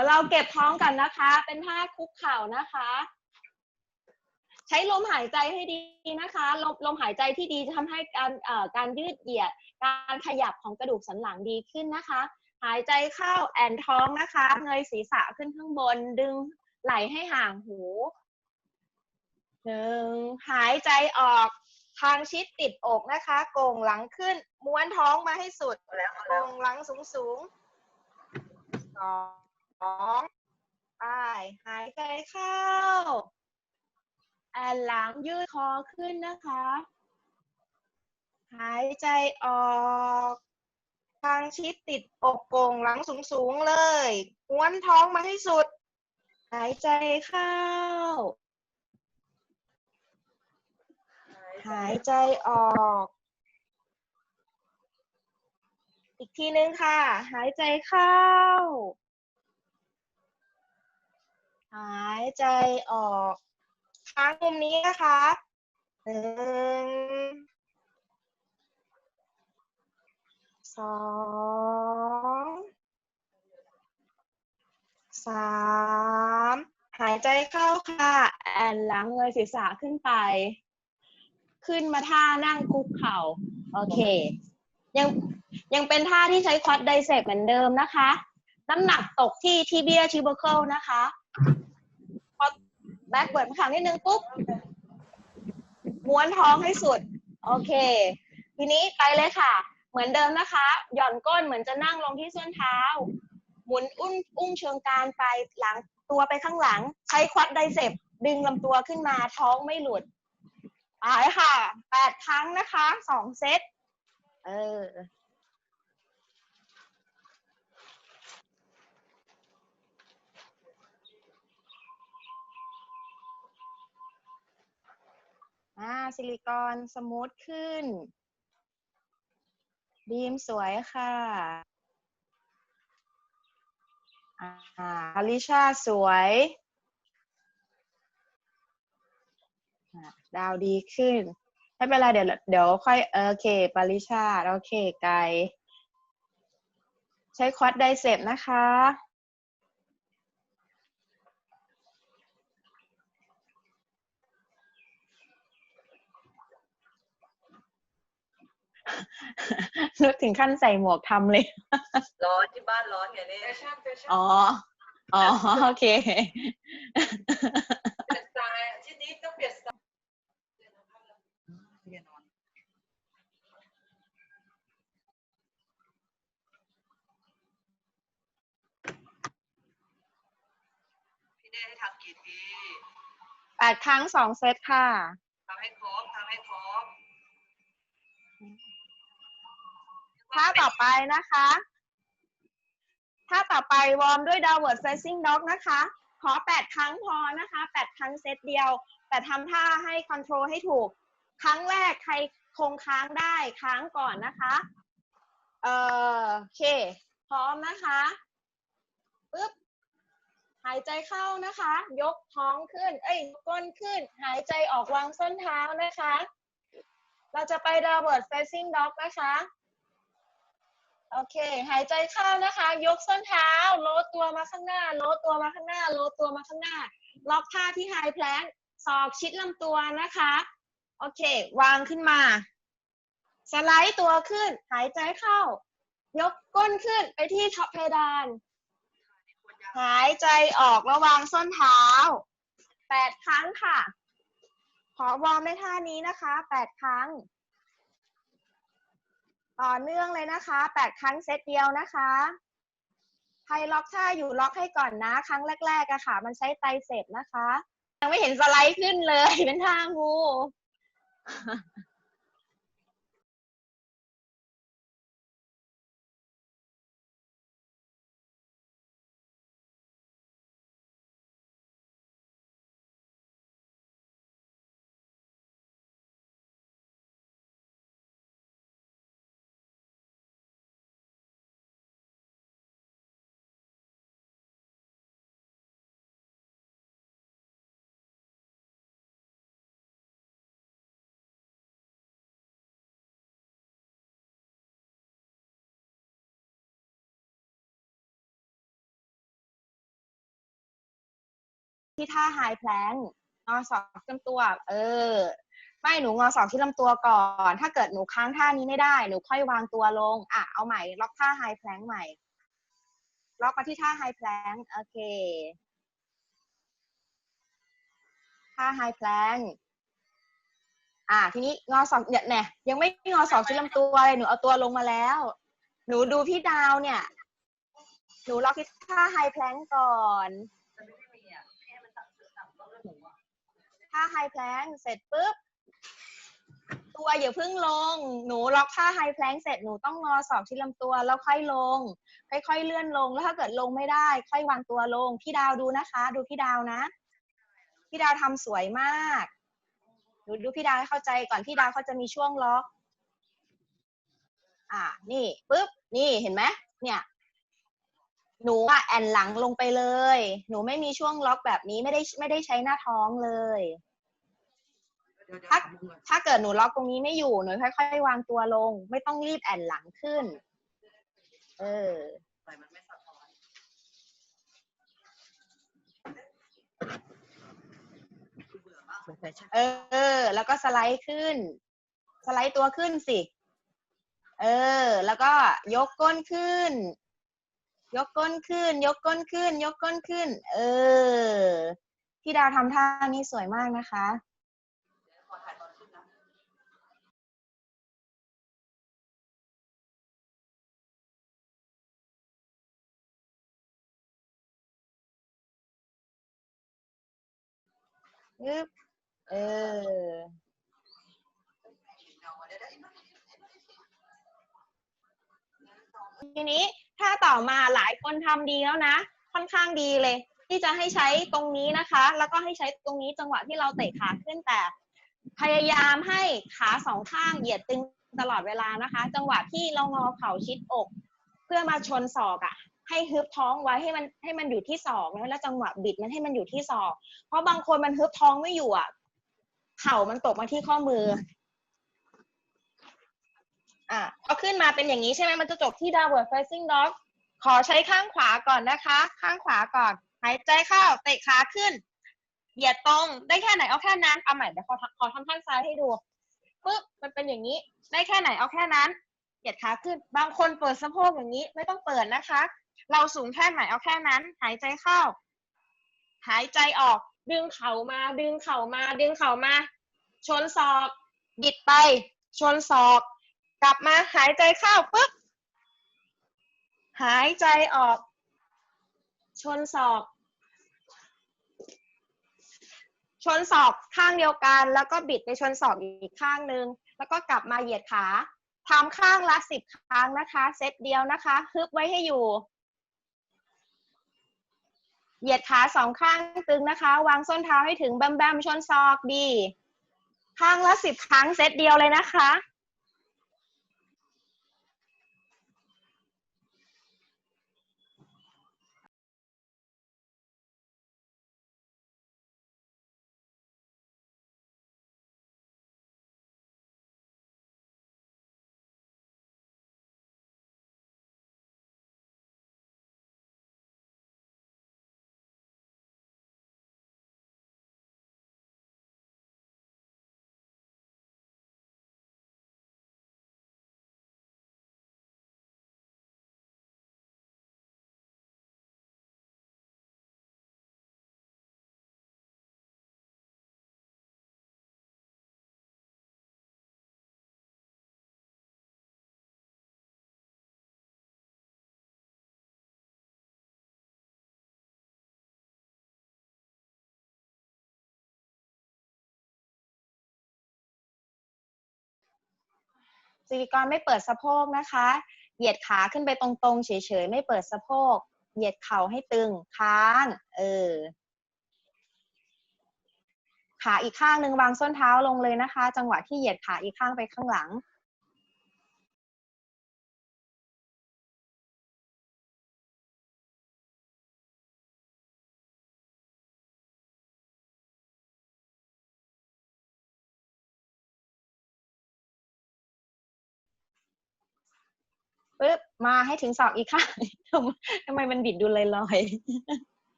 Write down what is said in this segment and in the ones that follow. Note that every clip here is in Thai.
ยวเราเก็บท้องกันนะคะ เป็นท่าคุกเข่านะคะ ใช้ลมหายใจให้ดีนะคะ ลมลมหายใจที่ดีจะทำให้การเอ่อการยืดเหยียด การขยับของกระดูกสันหลังดีขึ้นนะคะ หายใจเข้าแอนท้องนะคะ เงยศีรษะขึ้นข้างบน ดึงไหลให้ห่างหูหนึ่งหายใจออกทางชิดติดอกนะคะโก่งหลังขึ้น ม้วนท้องมาให้สุดโก่งหลังสูงสูงสอง ไปหายใจเข้าแอนหลังยืดคอขึ้นนะคะ หายใจออกทางชิดติดอกโก่งหลังสูงๆเลยม้วนท้องมาให้สุด หายใจเข้า หายใจออก อีกทีนึงค่ะ หายใจเข้า หายใจออกค้างมุมนี้นะคะหนึ่งสองสามหายใจเข้าค่ะแอนหลังเงยศีรษะขึ้นไป ขึ้นมาท่านั่งคุกเข่า โอเค ยังยังเป็นท่าที่ใช้ควอดไดเซปเหมือนเดิมนะคะ น้ำหนักตกที่ทีเบียทิบเคิลนะคะ พอแบ็กเบิร์ดขานิดนึงปุ๊บม้วนท้องให้สุด โอเค ทีนี้ไปเลยค่ะ เหมือนเดิมนะคะ หย่อนก้นเหมือนจะนั่งลงที่ส้นเท้า หมุนอุ้มอุ้งเชิงกรานไปหลังตัวไปข้างหลัง ใช้ควอดไดเซปดึงลำตัวขึ้นมาท้องไม่หลุดไปค่ะแปดครั้งนะคะสองเซต เออ อ่าซิลิคอนสมูทขึ้น บีมสวยค่ะอ่าอลิชาสวยดาวดีขึ้น ไม่เป็นไรเดี๋ยวเดี๋ยวค่อยเออโอเคปาริชาโอเค ไกล ใช้ควอดไดเซปนะคะ นึกถึงขั้นใส่หมวกทำเลย ร้อนที่บ้านร้อนไงเนี่ยแฟชั่นแฟชั่นอ๋อ อ๋อ โอเคเปลี่ยนสไตล์อาที่นี้ต้องเปลี่ยนสไตล์เรียนนอนพี่เน่ให้ทำกี่ทีแปดครั้งสองเซตค่ะทำให้ครบทำให้ครบ ท่าต่อไปนะคะท่าต่อไปวอร์มด้วย downward facing dog นะคะ ขอ 8 ครั้งพอนะคะ 8 ครั้งเซตเดียว แต่ทำท่าให้ control ให้ถูก ครั้งแรกใครคงค้างได้ค้างก่อนนะคะเอ่อโอเค พร้อมนะคะปึ๊บหายใจเข้านะคะ ยกท้องขึ้น เอ้ยกก้นขึ้น หายใจออกวางส้นเท้านะคะ เราจะไป downward facing dog นะคะ โอเค หายใจเข้านะคะ ยกส้นเท้าโลดตัวมาข้างหน้า โลดตัวมาข้างหน้า โลดตัวมาข้างหน้า ล็อกท่าที่ไฮแพลนศอกชิดลำตัวนะคะ โอเค วางขึ้นมา สไลด์ตัวขึ้น หายใจเข้า ยกก้นขึ้นไปที่ท็อปเพดาน หายใจออกระวางส้นเท้าแปดครั้งค่ะ ขอวอร์มในท่านี้นะคะแปดครั้ง ต่อเนื่องเลยนะคะ 8 ครั้งเซตเดียวนะคะใครล็อกท่าอยู่ล็อกให้ก่อนนะ ครั้งแรกๆอะค่ะ มันใช้ไตเสพนะคะ ยังไม่เห็นสไลด์ขึ้นเลยเป็นท่างู ที่ท่าไฮแพลงงอศอกลำตัว เออ ไม่หนูงอศอกที่ลำตัวก่อน ถ้าเกิดหนูค้างท่านี้ไม่ได้ หนูค่อยวางตัวลง อะ เอาใหม่ ล็อกท่าไฮแพลงใหม่ ล็อกมาที่ท่าไฮแพลงโอเค ท่าไฮแพลงอะทีนี้งอศอกเนี่ยแน่ยังไม่งอศอกที่ลำตัวเลยหนูเอาตัวลงมาแล้ว หนูดูพี่ดาวเนี่ย หนูล็อกที่ท่าไฮแพลงก่อน ท่าไฮแพลงเสร็จปุ๊บ ตัวอย่าเพิ่งลง หนูล็อกท่าไฮแพลงเสร็จหนูต้องงอศอกที่ลำตัวแล้วค่อยลง ค่อยๆเลื่อนลงแล้วถ้าเกิดลงไม่ได้ ค่อยวางตัวลง พี่ดาวดูนะคะ ดูพี่ดาวนะ พี่ดาวทำสวยมากดูดูพี่ดาวให้เข้าใจก่อนพี่ดาวเขาจะมีช่วงล็อก อ่านี่ปุ๊บนี่เห็นไหมเนี่ย หนูอะแอนหลังลงไปเลย หนูไม่มีช่วงล็อกแบบนี้ไม่ได้ไม่ได้ใช้หน้าท้องเลย ถ้าถ้าเกิดหนูล็อกตรงนี้ไม่อยู่หนูค่อยๆวางตัวลง ไม่ต้องรีบแอนหลังขึ้น เออเออ แล้วก็สไลด์ขึ้น สไลด์ตัวขึ้นสิ เออ แล้วก็ยกก้นขึ้น ยกก้นขึ้น ยกก้นขึ้น ยกก้นขึ้น เออ พี่ดาวทำท่านี้สวยมากนะคะเออนขึ้นนะ ยึบเออ เอามาได้ได้ไหม ทีนี้ถ้าต่อมาหลายคนทำดีแล้วนะ ค่อนข้างดีเลย ที่จะให้ใช้ตรงนี้นะคะ แล้วก็ให้ใช้ตรงนี้จังหวะที่เราเตะขาขึ้นแต่ พยายามให้ขาสองข้างเหยียดตึงตลอดเวลานะคะ จังหวะที่เรางอเข่าชิดอก เพื่อมาชนศอกอะ่ะให้ฮึบท้องไว้ให้มันให้มันอยู่ที่ศอกนะแล้วจังหวะบิดมันให้มันอยู่ที่ศอก เพราะบางคนมันฮึบท้องไม่อยู่อะ เข่ามันตกมาที่ข้อมือ อะพอขึ้นมาเป็นอย่างนี้ใช่ไหมมันจะจบที่ downward facing dog ขอใช้ข้างขวาก่อนนะคะ ข้างขวาก่อน หายใจเข้าเตะขาขึ้น เหยียดตรง ได้แค่ไหนเอาแค่นั้น เอาใหม่เดี๋ยวขอทำขอทำท่านซ้ายให้ดูปึ๊บมันเป็นอย่างนี้ ได้แค่ไหนเอาแค่นั้น เหยียดขาขึ้น บางคนเปิดสะโพกอย่างนี้ ไม่ต้องเปิดนะคะ เราสูงแค่ไหนเอาแค่นั้น หายใจเข้า หายใจออก ดึงเข่ามา ดึงเข่ามา ดึงเข่ามา ชนศอก บิดไป ชนศอก กลับมาหายใจเข้าปึ๊บหายใจออก ชนศอก ชนศอกข้างเดียวกัน แล้วก็บิดไปชนศอกอีกข้างหนึ่งแล้วก็กลับมาเหยียดขาทำข้างละสิบครั้งนะคะ เซตเดียวนะคะ ฮึบไว้ให้อยู่ เหยียดขาสองข้างตึงนะคะ วางส้นเท้าให้ถึงแบมแบมชนศอกดี ข้างละสิบครั้งเซตเดียวเลยนะคะ ซิริกรไม่เปิดสะโพกนะคะ เหยียดขาขึ้นไปตรงๆ เฉยๆ ไม่เปิดสะโพก เหยียดเข่าให้ตึง ค้าง เออ ขาอีกข้างหนึ่งวางส้นเท้าลงเลยนะคะ จังหวะที่เหยียดขาอีกข้างไปข้างหลัง ปึ๊บมาให้ถึงศอกอีกข้างทำไมมันบิดดูลอย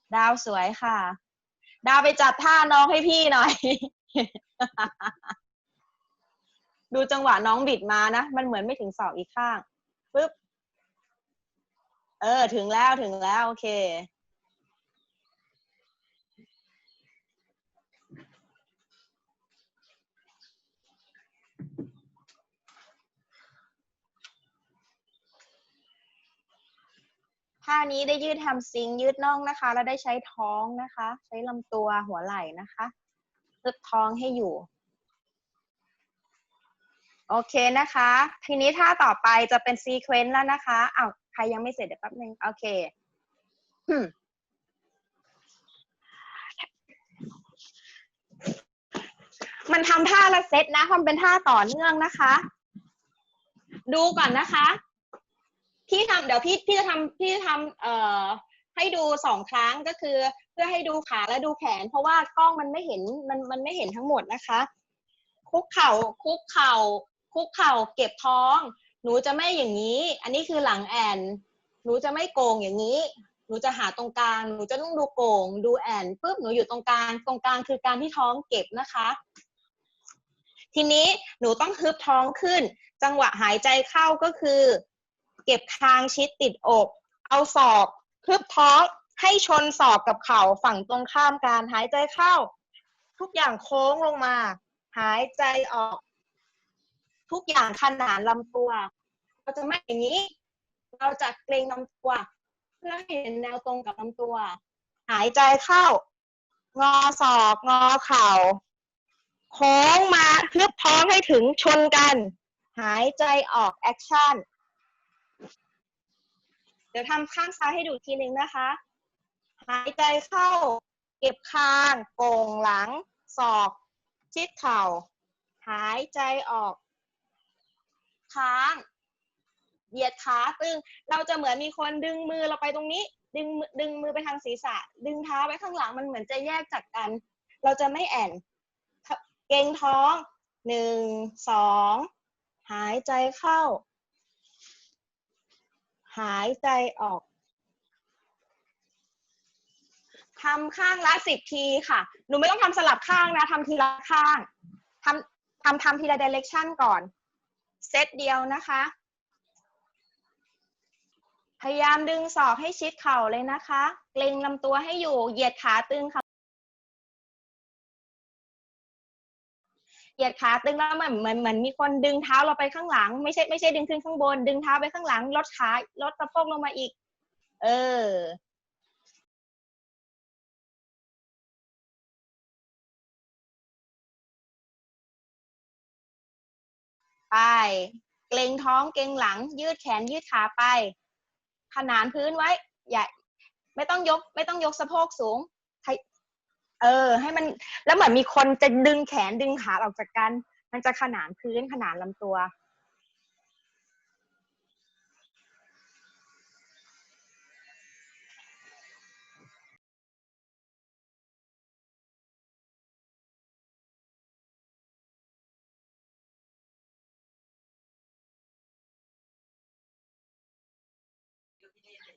ๆ ดาวสวยค่ะ ดาวไปจัดท่าน้องให้พี่หน่อย ดูจังหวะน้องบิดมานะ มันเหมือนไม่ถึงศอกอีกข้างปึ๊บ เออ ถึงแล้วถึงแล้ว โอเค ท่านี้ได้ยืดแฮมสตริงยืดน่องนะคะ แล้วได้ใช้ท้องนะคะ ใช้ลำตัวหัวไหล่นะคะตึบท้องให้อยู่ โอเคนะคะ ทีนี้ท่าต่อไปจะเป็นซีเควนต์แล้วนะคะอ้าวใครยังไม่เสร็จเดี๋ยวแป๊บนึง โอเคมันทำท่าละเซตนะมันเป็นท่าต่อเนื่องนะคะ ดูก่อนนะคะ พี่ทำเดี๋ยวพี่พี่จะทำพี่จะทำเอ่อให้ดูสองครั้งก็คือ เพื่อให้ดูขาและดูแขน เพราะว่ากล้องมันไม่เห็นมันมันไม่เห็นทั้งหมดนะคะ คุกเข่าคุกเข่า คุกเข่าเก็บท้อง หนูจะไม่อย่างนี้ อันนี้คือหลังแอนหนูจะไม่โกงอย่างนี้ หนูจะหาตรงกลาง หนูจะต้องดูโกง ดูแอนปุ๊บหนูอยู่ตรงกลาง ตรงกลางคือการที่ท้องเก็บนะคะ ทีนี้หนูต้องฮึบท้องขึ้น จังหวะหายใจเข้าก็คือ ก็บคางชิดติดอก เอาศอกฮึบท้องให้ชนศอกกับเข่าฝั่งตรงข้ามการหายใจเข้า ทุกอย่างโค้งลงมา หายใจออก ทุกอย่างขนานลำตัว เราจะไม่อย่างนี้ เราจะเกรงลำตัว เพื่อให้เห็นแนวตรงกับลำตัว หายใจเข้า งอศอกงอเข่าโค้งมาฮึบท้องให้ถึงชนกัน หายใจออกแอคชั่น เดี๋ยวทำข้างซ้ายให้ดูทีหนึ่งนะคะ หายใจเข้า เก็บคางโก่งหลัง ศอก ชิดเข่า หายใจออก ค้าง เหยียดขาตึง เราจะเหมือนมีคนดึงมือเราไปตรงนี้ ดึงดึงมือไปทางศีรษะ ดึงเท้าไปข้างหลังมันเหมือนจะแยกจากกัน เราจะไม่แอนเกรงท้องหนึ่งสองหายใจเข้า หายใจออกทำข้างละสิบทีค่ะ หนูไม่ต้องทำสลับข้างนะทำทีละข้างทำทำทำทีละ direction ก่อน เซตเดียวนะคะ พยายามดึงศอกให้ชิดเข่าเลยนะคะ เกรงลำตัวให้อยู่ เหยียดขาตึงค่ะ เหยียดขาตึงแล้วมือนเหมือนเหมือนมีคนดึงเท้าเราไปข้างหลัง ไม่ใช่ไม่ใช่ดึงขึ้นข้างบน ดึงเท้าไปข้างหลังลดขาลดสะโพกลงมาอีก เออไป เกรงท้องเกรงหลัง ยืดแขนยืดขาไป ขนานพื้นไว้ อย่า ไม่ต้องยก ไม่ต้องยกสะโพกสูง เออ ให้มันแล้วเหมือนมีคนจะดึงแขนดึงขาออกจากกัน มันจะขนานพื้นขนานลำตัว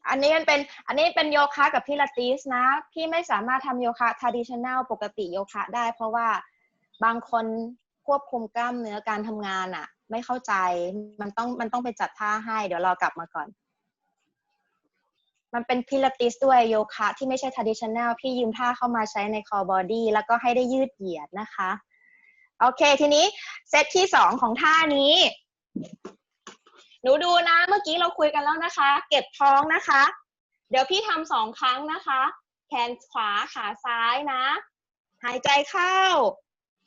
อันนี้มันเป็นอันนี้เป็นโยคะกับพิลาติสนะ พี่ไม่สามารถทำโยคะ traditional ปกติโยคะได้ เพราะว่าบางคนควบคุมกล้ามเนื้อการทำงานอะไม่เข้าใจมันต้องมันต้องไปจัดท่าให้เดี๋ยวเรากลับมาก่อน มันเป็นพิลาติสด้วยโยคะที่ไม่ใช่ traditional พี่ยืมท่าเข้ามาใช้ใน core body แล้วก็ให้ได้ยืดเหยียดนะคะ โอเคทีนี้เซตที่สองของท่านี้ หนูดูนะเมื่อกี้เราคุยกันแล้วนะคะ เก็บท้องนะคะ เดี๋ยวพี่ทำสองครั้งนะคะ แขนขวาขาซ้ายนะ หายใจเข้า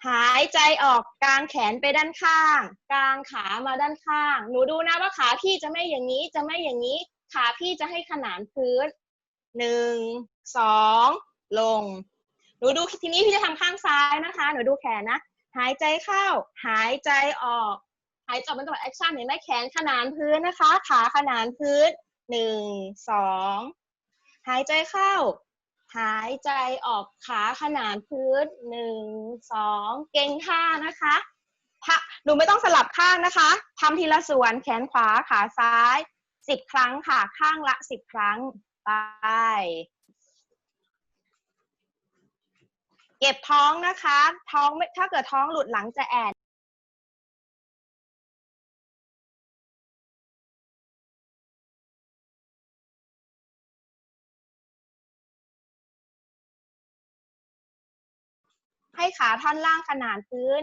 หายใจออกกลางแขนไปด้านข้าง กลางขามาด้านข้าง หนูดูนะว่าขาพี่จะไม่อย่างนี้จะไม่อย่างนี้ ขาพี่จะให้ขนานพื้นหนึ่งสองลง หนูดูทีนี้พี่จะทำข้างซ้ายนะคะ หนูดูแขนนะ หายใจเข้า หายใจออก หายใจออกเป็นตัวแอคชั่นเห็นไหมแขนขนานพื้นนะคะ ขาขนานพื้นหนึ่งสองหายใจเข้า หายใจออกขาขนานพื้นหนึ่งสองเก่งท่านะคะถ้าหนูไม่ต้องสลับข้างนะคะทำทีละส่วนแขนขวาขาซ้ายสิบครั้งค่ะ ข้างละสิบครั้งไปเก็บท้องนะคะ ท้องถ้าเกิดท้องหลุดหลังจะแอน ให้ขาท่อนล่างขนานพื้น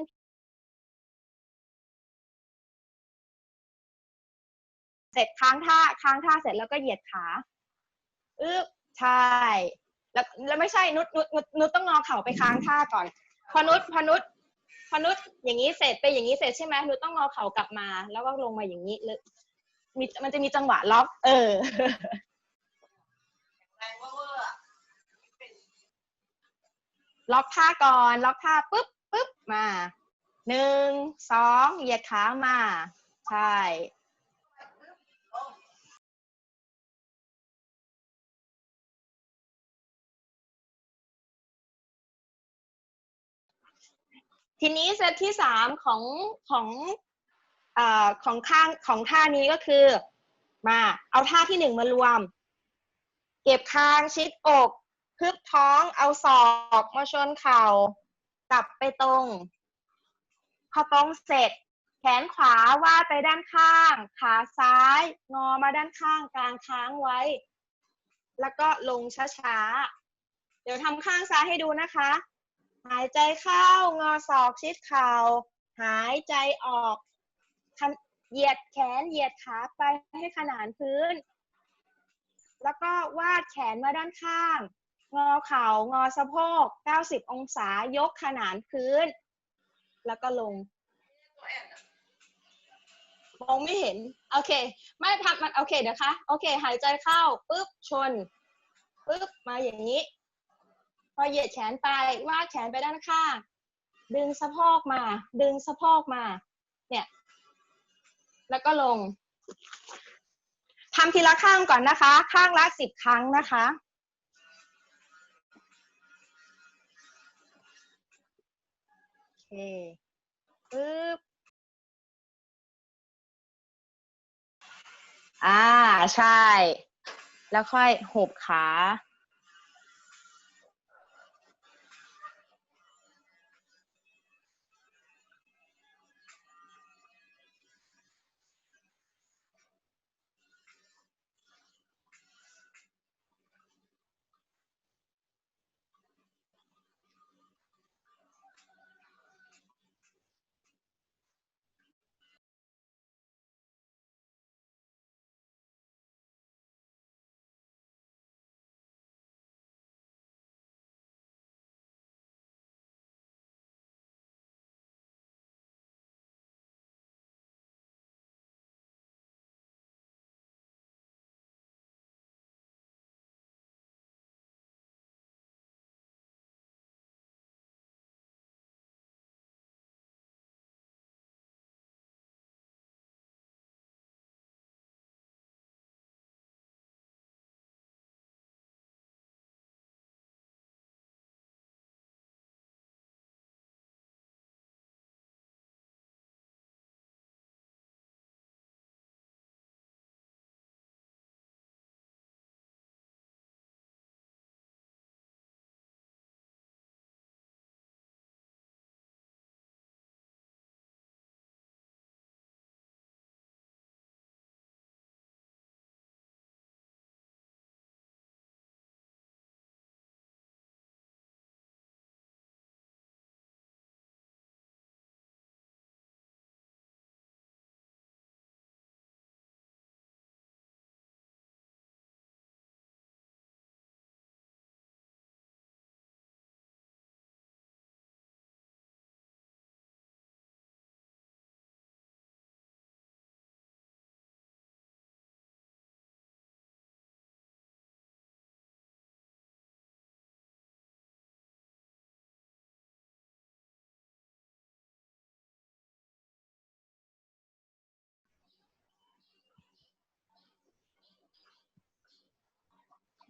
เสร็จค้างท่าค้างท่าเสร็จแล้วก็เหยียดขาอึ๊บใช่ แล้วแล้วไม่ใช่นุชนุชนุชนุชต้องงอเข่าไปค้างท่าก่อน พอนุชพอนุชพอนุชอย่างนี้เสร็จไปอย่างนี้เสร็จใช่ไหมนุชต้องงอเข่ากลับมา แล้วก็ลงมาอย่างนี้เลยมีมันจะมีจังหวะล็อก เออ แรงเวอร์ๆอะ ล็อกท่าก่อนล็อกท่าปุ๊บปุ๊บมาหนึ่งสองเหยียดขามา ใช่ทีนี้เซตที่สามของของอของข้างของท่านี้ก็คือ มาเอาท่าที่หนึ่งมารวม เก็บคางชิดอก พึบท้องเอาศอกมาชนเข่ากลับไปตรง พอตรงเสร็จ แขนขวาวาดไปด้านข้าง ขาซ้ายงอมาด้านข้างกลางค้างไว้ แล้วก็ลงช้าๆ เดี๋ยวทำข้างซ้ายให้ดูนะคะ หายใจเข้างอศอกชิดเข่าหายใจออกเหยียดแขนเหยียดขาไปให้ขนานพื้น แล้วก็วาดแขนมาด้านข้าง งอเข่างอสะโพก 90 องศายกขนานพื้น แล้วก็ลงมองไม่เห็น โอเค ไม่ทำมันโอเคเดี๋ยวคะโอเค หายใจเข้าปุ๊บชนปุ๊บมาอย่างนี้ พอเหยียดแขนไปวาดแขนไปด้านข้างดึงสะโพกมา ดึงสะโพกมา เนี่ย แล้วก็ลงทำทีละข้างก่อนนะคะ ข้างละสิบครั้งนะคะ ปึ๊บอ่า ใช่ แล้วค่อยหุบขา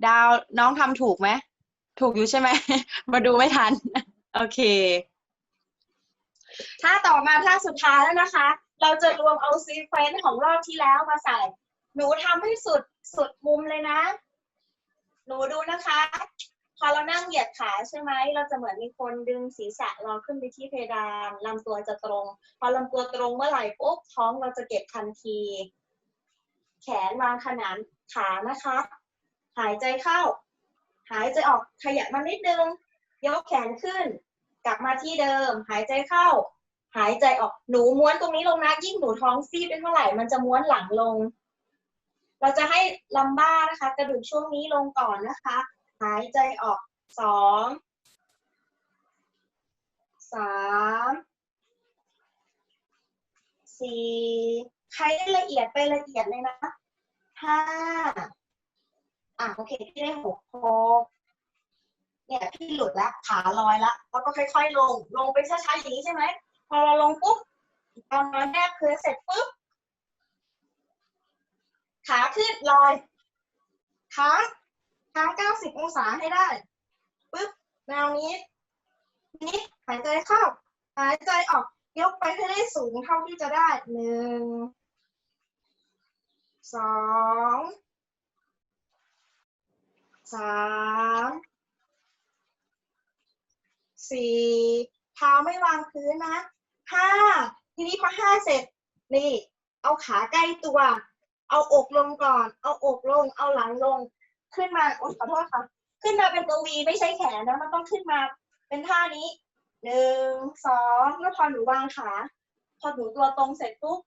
ดาวน้องทำถูกไหม ถูกอยู่ใช่ไหม มาดูไม่ทัน โอเค ถ้าต่อมาท่าสุดท้ายแล้วนะคะ เราจะรวมเอาซีเควนต์ของรอบที่แล้วมาใส่ หนูทำให้สุดสุดมุมเลยนะ หนูดูนะคะ พอเรานั่งเหยียดขาใช่ไหม เราจะเหมือนมีคนดึงศีรษะเราขึ้นไปที่เพดานลำตัวจะตรง พอลำตัวตรงเมื่อไหร่ปุ๊บท้องเราจะเก็บทันที แขนวางขนานขานะคะ หายใจเข้า หายใจออกขยับมานิดนึง ยกแขนขึ้น กลับมาที่เดิม หายใจเข้า หายใจออกหนูม้วนตรงนี้ลงนะยิ่งหนูท้องซีดเป็นเท่าไหร่มันจะม้วนหลังลง เราจะให้ลัมบ้านะคะ กระดูกช่วงนี้ลงก่อนนะคะ หายใจออกสองสามสี่ใครได้ละเอียดไปละเอียดเลยนะห้า อะโอเคพี่ได้หกหกเนี่ยพี่หลุดละขาลอยละแล้วก็ค่อย ๆ ลงลงไปช้าๆอย่างนี้ใช่ไหมพอเราลงปุ๊บตอนนั้นแนบพื้นเสร็จปุ๊บขาขึ้นลอยค้างค้าง90องศาให้ได้ปุ๊บแนวนี้นี้หายใจเข้า หายใจออกยกไปให้ได้สูงเท่าที่จะได้หนึ่งสอง สามสี่เท้าไม่วางพื้นนะห้าทีนี้พอห้าเสร็จนี่ เอาขาใกล้ตัว เอาอกลงก่อน เอาอกลง เอาหลังลง ขึ้นมาโอ๊ยขอโทษค่ะ ขึ้นมาเป็นตัววีไม่ใช่แขนนะมันต้องขึ้นมาเป็นท่านี้หนึ่งสองแล้วพอหนูวางขาพอหนูตัวตรงเสร็จปุ๊บ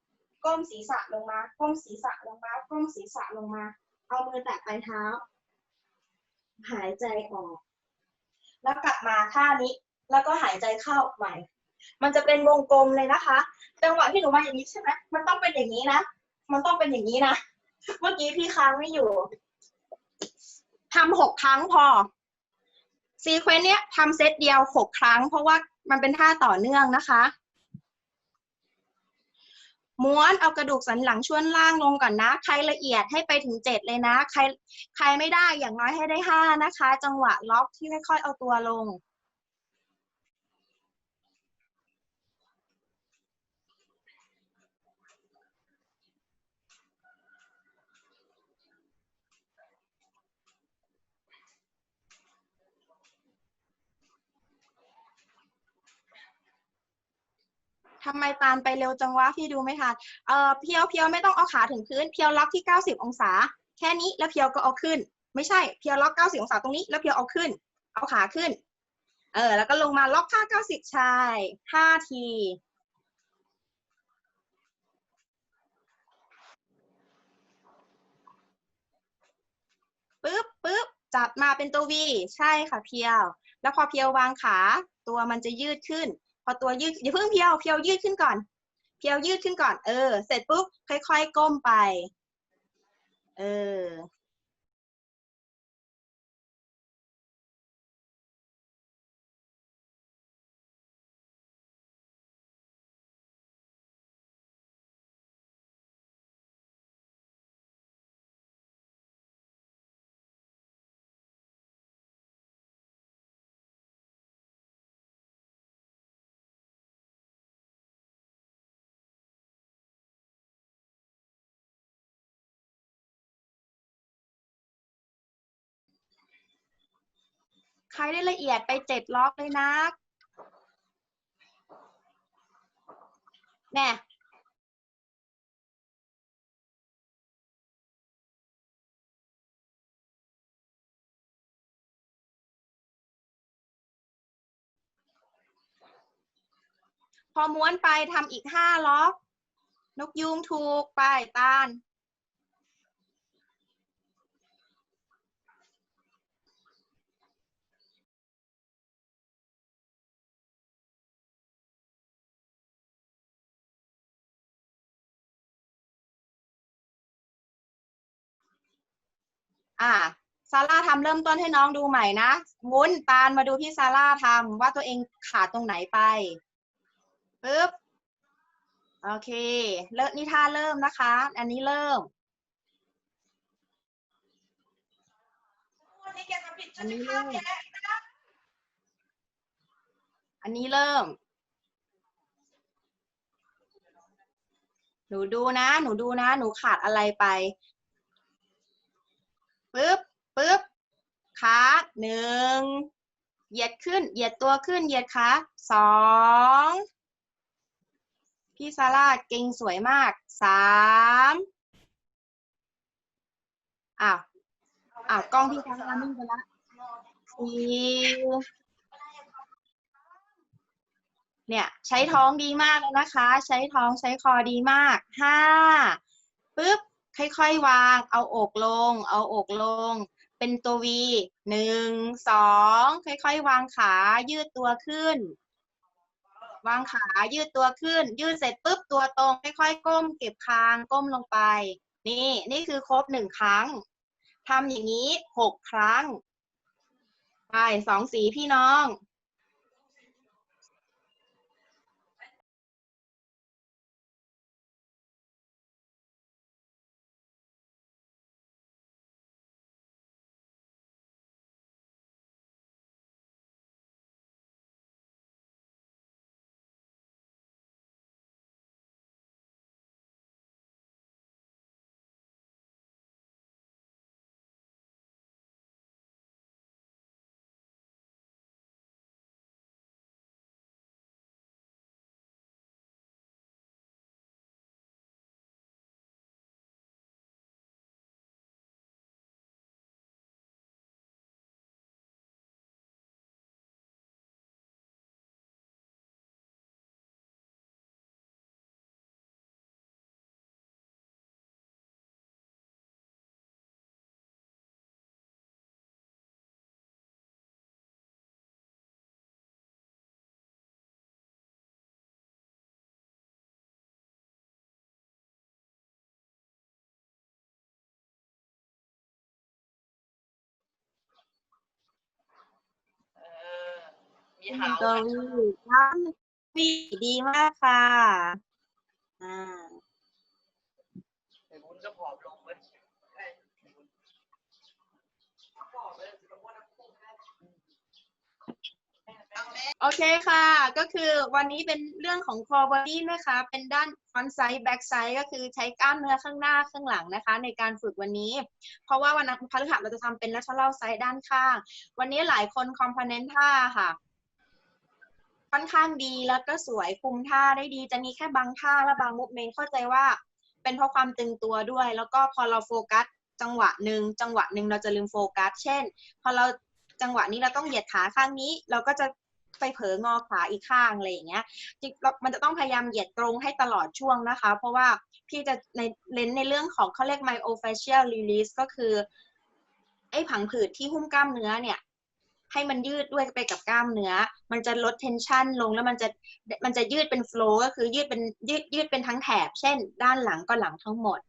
ก้มศีรษะลงมาก้มศีรษะลงมาก้มศีรษะลงมา เอามือแตะปลายเท้า หายใจออก แล้วกลับมาท่านี้ แล้วก็หายใจเข้าใหม่ มันจะเป็นวงกลมเลยนะคะ จังหวะที่หนูมาอย่างนี้ใช่ไหมมันต้องเป็นอย่างนี้นะ มันต้องเป็นอย่างนี้นะ เมื่อกี้พี่ค้างไม่อยู่ทำหกครั้งพอ ซีเควนต์เนี้ยทำเซตเดียวหกครั้ง เพราะว่ามันเป็นท่าต่อเนื่องนะคะ ม้วนเอากระดูกสันหลังช่วงล่างลงก่อนนะ ใครละเอียดให้ไปถึงเจ็ดเลยนะ ใครใครไม่ได้อย่างน้อยให้ได้ห้านะคะ จังหวะล็อกที่ค่อยๆเอาตัวลง ทำไมตามไปเร็วจังวะพี่ดูไม่ทันเอ่อเพียวเพียวไม่ต้องเอาขาถึงพื้นเพียวล็อกที่ 90 องศา แค่นี้แล้วเพียวก็เอาขึ้น ไม่ใช่เพียวล็อก 90 องศาตรงนี้ แล้วเพียวเอาขึ้น เอาขาขึ้น เออ แล้วก็ลงมาล็อกท่า 90ใช่5ทีปึ๊บปึ๊บจับมาเป็นตัววีใช่ค่ะเพียว แล้วพอเพียววางขาตัวมันจะยืดขึ้น พอตัวยืดอย่าเพิ่งเพียวเพียวยืดขึ้นก่อน เพียวยืดขึ้นก่อน เออ เสร็จปุ๊บค่อย ๆ ก้มไป เออ ใครได้ละเอียดไปเจ็ดล็อกเลยนะแน่พอม้วนไปทำอีกห้าล็อก นกยูงถูกไปตาล อ่าซาร่าทำเริ่มต้นให้น้องดูใหม่นะงุ้นตาลมาดูพี่ซาร่าทำว่าตัวเองขาดตรงไหนไปปึ๊บโอเค เริ่มนี่ท่าเริ่มนะคะ อันนี้เริ่มอันนี้เริ่มอันนี้เริ่ม หนูดูนะ หนูดูนะ หนูขาดอะไรไป ปึ๊บปึ๊บขาหนึ่งเหยียดขึ้น เหยียดตัวขึ้น เหยียดขาสองพี่ซาร่าเก่งสวยมากสามอ้าวอ้าวกล้องพี่ซาร่านิ่งไปละสี่เนี่ยใช้ท้องดีมากเลยนะคะ ใช้ท้องใช้คอดีมากห้าปึ๊บ ค่อยๆวาง เอาอกลง เอาอกลง เป็นตัววีหนึ่งสองค่อยๆ วางขายืดตัวขึ้น วางขายืดตัวขึ้น ยืดเสร็จปุ๊บตัวตรง ค่อยๆ ก้มเก็บคางก้มลงไป นี่นี่คือครบหนึ่งครั้งทำอย่างนี้หกครั้ง ไปสองสีพี่น้อง มีหาวตัววีน้ำวีดีมากค่ะ อ่าไอ้วุ้นก็ผอมลงเว้ยโอเคค่ะ ก็คือวันนี้เป็นเรื่องของ core body นะคะ เป็นด้าน front side back side ก็คือใช้กล้ามเนื้อข้างหน้าข้างหลังนะคะ ในการฝึกวันนี้ เพราะว่าวันพฤหัสเราจะทำเป็น lateral side ด้านข้าง วันนี้หลายคน component ท่าค่ะ ค่อนข้างดีแล้วก็สวยคุมท่าได้ดี จะมีแค่บางท่าและบางมุกเมนเข้าใจว่า เป็นเพราะความตึงตัวด้วย แล้วก็พอเราโฟกัสจังหวะหนึ่งจังหวะหนึ่งเราจะลืมโฟกัส เช่น พอเราจังหวะนี้เราต้องเหยียดขาข้างนี้ เราก็จะไปเผลองอขาอีกข้างอะไรอย่างเงี้ยจิมันจะต้องพยายามเหยียดตรงให้ตลอดช่วงนะคะ เพราะว่าพี่จะในเน้นในเรื่องของเขาเรียก myofascial release ก็คือ ไอ้ผังผืดที่หุ้มกล้ามเนื้อเนี่ย ให้มันยืดด้วยไปกับกล้ามเนื้อ มันจะลด tension ลงแล้วมันจะมันจะยืดเป็น flow ก็คือยืดเป็นยืดยืดเป็นทั้งแถบ เช่น ด้านหลังก็หลังทั้งหมด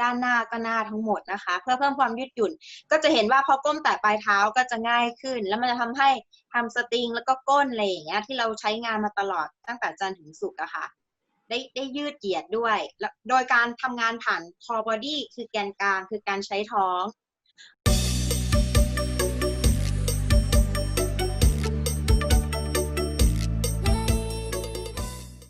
ด้านหน้าก็หน้าทั้งหมดนะคะ เพื่อเพิ่มความยืดหยุ่น ก็จะเห็นว่าพอก้มแต่ปลายเท้าก็จะง่ายขึ้น แล้วมันจะทำให้ทำสตริงแล้วก็ก้นอะไรอย่างเงี้ยที่เราใช้งานมาตลอดตั้งแต่จันทร์ถึงศุกร์อะค่ะได้ได้ยืดเหยียดด้วย โดยการทำงานผ่าน core body คือแกนกลางคือการใช้ท้อง